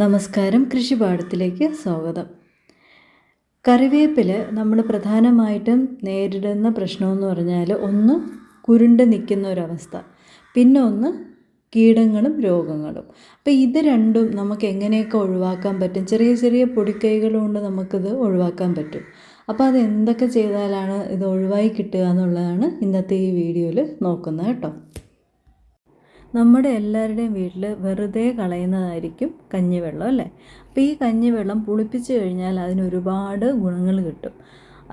നമസ്കാരം കൃഷിപാഠത്തിലേക്ക് സ്വാഗതം. കറിവേപ്പിൽ നമ്മൾ പ്രധാനമായിട്ടും നേരിടുന്ന പ്രശ്നമെന്ന് പറഞ്ഞാൽ ഒന്ന് കുരുണ്ട് നിൽക്കുന്ന ഒരവസ്ഥ പിന്നെ ഒന്ന് കീടങ്ങളും രോഗങ്ങളും. അപ്പോൾ ഇത് രണ്ടും നമുക്ക് എങ്ങനെയൊക്കെ ഒഴിവാക്കാൻ പറ്റും? ചെറിയ ചെറിയ പൊടിക്കൈകൾ കൊണ്ട് നമുക്കിത് ഒഴിവാക്കാൻ പറ്റും. അപ്പോൾ അത് എന്തൊക്കെ ചെയ്താലാണ് ഇത് ഒഴിവായി കിട്ടുക എന്നുള്ളതാണ് ഇന്നത്തെ ഈ വീഡിയോയിൽ നോക്കുന്നത് കേട്ടോ. നമ്മുടെ എല്ലാവരുടെയും വീട്ടിൽ വെറുതെ കളയുന്നതായിരിക്കും കഞ്ഞിവെള്ളം അല്ലേ? അപ്പോൾ ഈ കഞ്ഞിവെള്ളം പുളിപ്പിച്ച് കഴിഞ്ഞാൽ അതിന് ഒരുപാട് ഗുണങ്ങൾ കിട്ടും.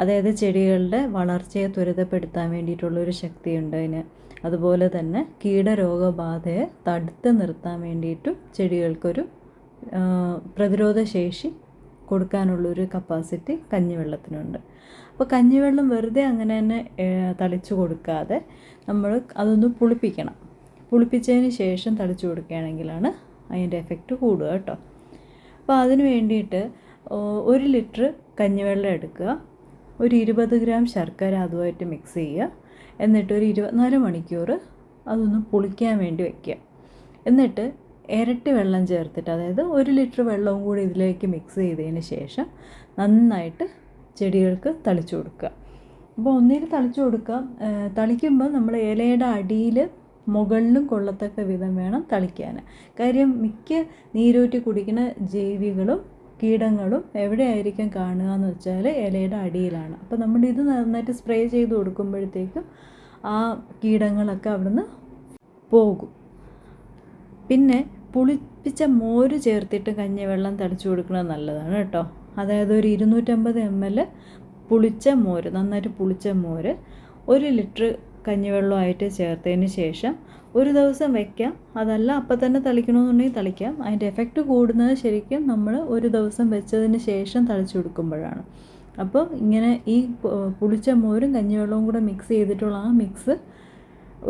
അതായത് ചെടികളുടെ വളർച്ചയെ ത്വരിതപ്പെടുത്താൻ വേണ്ടിയിട്ടുള്ളൊരു ശക്തിയുണ്ട് അതിന്. അതുപോലെ തന്നെ കീടരോഗബാധയെ തടുത്ത് നിർത്താൻ വേണ്ടിയിട്ടും ചെടികൾക്കൊരു പ്രതിരോധ ശേഷി കൊടുക്കാനുള്ളൊരു കപ്പാസിറ്റി കഞ്ഞിവെള്ളത്തിനുണ്ട്. അപ്പോൾ കഞ്ഞിവെള്ളം വെറുതെ അങ്ങനെ തന്നെ തളിച്ചു കൊടുക്കാതെ നമ്മൾ അതൊന്ന് പുളിപ്പിക്കണം. പുളിപ്പിച്ചതിന് ശേഷം തളിച്ചു കൊടുക്കുകയാണെങ്കിലാണ് അതിന്റെ എഫക്റ്റ് കൂടുക കേട്ടോ. അപ്പോൾ അതിന് വേണ്ടിയിട്ട് ഒരു ലിറ്റർ കഞ്ഞിവെള്ളം എടുക്കുക. ഒരു ഇരുപത് ഗ്രാം ശർക്കര അതുമായിട്ട് മിക്സ് ചെയ്യുക. എന്നിട്ട് ഒരു ഇരുപത്തിനാല് മണിക്കൂർ അതൊന്ന് പുളിക്കാൻ വേണ്ടി വയ്ക്കുക എന്നിട്ട് ഇരട്ടി വെള്ളം ചേർത്തിട്ട് അതായത് ഒരു ലിറ്റർ വെള്ളവും കൂടി ഇതിലേക്ക് മിക്സ് ചെയ്തതിന് ശേഷം നന്നായിട്ട് ചെടികൾക്ക് തളിച്ചു കൊടുക്കുക. അപ്പോൾ ഒന്നിൽ തളിച്ചു കൊടുക്കുക തളിക്കുമ്പോൾ നമ്മൾ ഇലയുടെ അടിയിൽ മുകളിലും കൊള്ളത്തക്ക വിധം വേണം തളിക്കാൻ കാര്യം മിക്ക നീരൂറ്റി കുടിക്കുന്ന ജീവികളും കീടങ്ങളും എവിടെയായിരിക്കും കാണുക എന്ന് വെച്ചാൽ ഇലയുടെ അടിയിലാണ്. അപ്പോൾ നമ്മൾ ഇത് നന്നായിട്ട് സ്പ്രേ ചെയ്ത് കൊടുക്കുമ്പോഴത്തേക്കും ആ കീടങ്ങളൊക്കെ അവിടുന്ന് പോകും. പിന്നെ പുളിപ്പിച്ച മോര് ചേർത്തിട്ട് കഞ്ഞിവെള്ളം തളിച്ചു കൊടുക്കുന്നത് നല്ലതാണ് കേട്ടോ. അതായത് ഒരു ഇരുന്നൂറ്റമ്പത് എം എൽ പുളിച്ച മോര് നന്നായിട്ട് പുളിച്ച മോര് ഒരു ലിറ്റർ കഞ്ഞിവെള്ളമായിട്ട് ചേർത്തതിന് ശേഷം ഒരു ദിവസം വെക്കാം. അതല്ല അപ്പം തന്നെ തളിക്കണമെന്നുണ്ടെങ്കിൽ തളിക്കാം. അതിന്റെ എഫക്റ്റ് കൂടുന്നത് ശരിക്കും നമ്മൾ ഒരു ദിവസം വെച്ചതിന് ശേഷം തളിച്ചു കൊടുക്കുമ്പോഴാണ്. അപ്പോൾ ഇങ്ങനെ ഈ പുളിച്ച മോരും കഞ്ഞിവെള്ളവും കൂടെ മിക്സ് ചെയ്തിട്ടുള്ള ആ മിക്സ്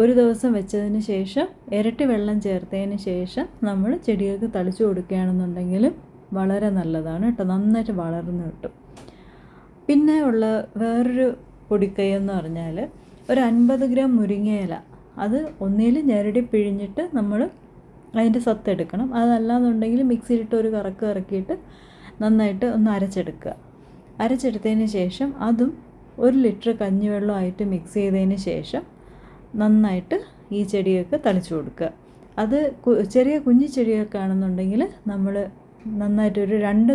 ഒരു ദിവസം വെച്ചതിന് ശേഷം ഇരട്ടി വെള്ളം ചേർത്തതിന് ശേഷം നമ്മൾ ചെടികൾക്ക് തളിച്ചു കൊടുക്കുകയാണെന്നുണ്ടെങ്കിൽ വളരെ നല്ലതാണ് കേട്ടോ. നന്നായിട്ട് വളർന്നു കിട്ടും. പിന്നെ ഉള്ള വേറൊരു പൊടിക്കൈ എന്ന് പറഞ്ഞാൽ ഒരു അൻപത് ഗ്രാം മുരിങ്ങയില അത് ഒന്നിൽ ഞെരടി പിഴിഞ്ഞിട്ട് നമ്മൾ അതിന്റെ സത്തെടുക്കണം അതല്ലാന്നുണ്ടെങ്കിൽ മിക്സിയിലിട്ട് ഒരു കറക്ക് ഇറക്കിയിട്ട് നന്നായിട്ട് ഒന്ന് അരച്ചെടുക്കുക. അരച്ചെടുത്തതിന് ശേഷം അതും ഒരു ലിറ്റർ കഞ്ഞിവെള്ളമായിട്ട് മിക്സ് ചെയ്തതിന് ശേഷം നന്നായിട്ട് ഈ ചെടിയൊക്കെ തളിച്ചു കൊടുക്കുക. അത് ചെറിയ കുഞ്ഞു ചെടിയൊക്കെ ആണെന്നുണ്ടെങ്കിൽ നമ്മൾ നന്നായിട്ട് ഒരു രണ്ട്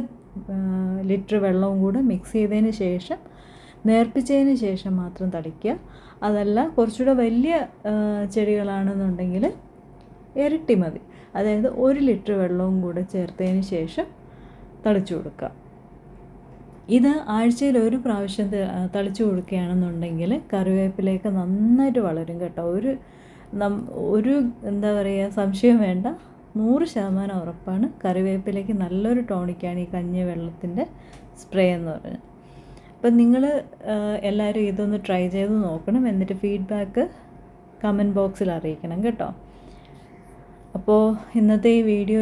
ലിറ്റർ വെള്ളവും കൂടെ മിക്സ് ചെയ്തതിന് ശേഷം നേർപ്പിച്ചതിന് ശേഷം മാത്രം തളിക്കുക അതല്ല കുറച്ചുകൂടെ വലിയ ചെടികളാണെന്നുണ്ടെങ്കിൽ ഇരട്ടി മതി. അതായത് ഒരു ലിറ്റർ വെള്ളവും കൂടെ ചേർത്തതിന് ശേഷം തളിച്ചു കൊടുക്കുക. ഇത് ആഴ്ചയിൽ ഒരു പ്രാവശ്യം തളിച്ചു കൊടുക്കുകയാണെന്നുണ്ടെങ്കിൽ കറിവേപ്പിലേക്ക് നന്നായിട്ട് വളരും കേട്ടോ. ഒരു നം ഒരു എന്താ പറയുക സംശയം വേണ്ട. നൂറ് ശതമാനം ഉറപ്പാണ് കറിവേപ്പിലേക്ക് നല്ലൊരു ടോണിക്കാണ് ഈ കഞ്ഞി വെള്ളത്തിന്റെ സ്പ്രേ എന്ന് പറഞ്ഞാൽ. അപ്പം നിങ്ങൾ എല്ലാവരും ഇതൊന്ന് ട്രൈ ചെയ്ത് നോക്കണം. എന്നിട്ട് ഫീഡ്ബാക്ക് കമന്റ് ബോക്സിൽ അറിയിക്കണം കേട്ടോ. അപ്പോൾ ഇന്നത്തെ ഈ വീഡിയോ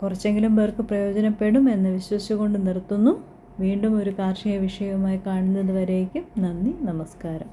കുറച്ചെങ്കിലും പേർക്ക് പ്രയോജനപ്പെടും എന്ന് വിശ്വസിച്ചുകൊണ്ട് നിർത്തുന്നു. വീണ്ടും ഒരു കാർഷിക വിഷയവുമായി കാണുന്നത് വരേക്കും നന്ദി നമസ്കാരം.